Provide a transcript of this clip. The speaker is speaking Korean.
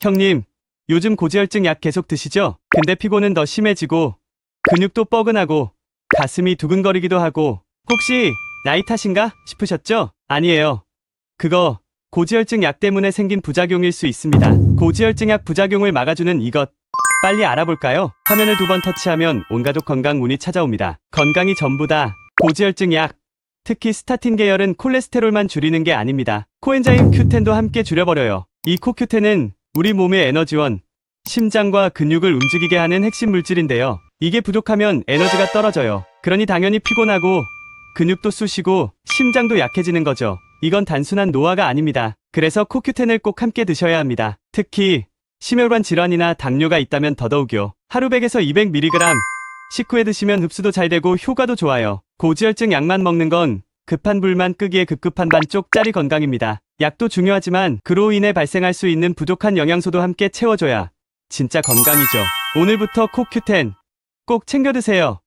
형님, 요즘 고지혈증 약 계속 드시죠? 근데 피곤은 더 심해지고, 근육도 뻐근하고, 가슴이 두근거리기도 하고, 혹시 나이 탓인가 싶으셨죠? 아니에요. 그거 고지혈증 약 때문에 생긴 부작용일 수 있습니다. 고지혈증 약 부작용을 막아주는 이것. 빨리 알아볼까요? 화면을 두 번 터치하면 온 가족 건강 문이 찾아옵니다. 건강이 전부다. 고지혈증 약. 특히 스타틴 계열은 콜레스테롤만 줄이는 게 아닙니다. 코엔자임 Q10도 함께 줄여버려요. 이 코큐텐은 우리 몸의 에너지원, 심장과 근육을 움직이게 하는 핵심 물질인데요. 이게 부족하면 에너지가 떨어져요. 그러니 당연히 피곤하고 근육도 쑤시고 심장도 약해지는 거죠. 이건 단순한 노화가 아닙니다. 그래서 코큐텐을 꼭 함께 드셔야 합니다. 특히 심혈관 질환이나 당뇨가 있다면 더더욱요. 하루 100에서 200mg 식후에 드시면 흡수도 잘 되고 효과도 좋아요. 고지혈증 약만 먹는 건 급한 불만 끄기에 급급한 반쪽짜리 건강입니다. 약도 중요하지만 그로 인해 발생할 수 있는 부족한 영양소도 함께 채워줘야 진짜 건강이죠. 오늘부터 코큐텐 꼭 챙겨 드세요.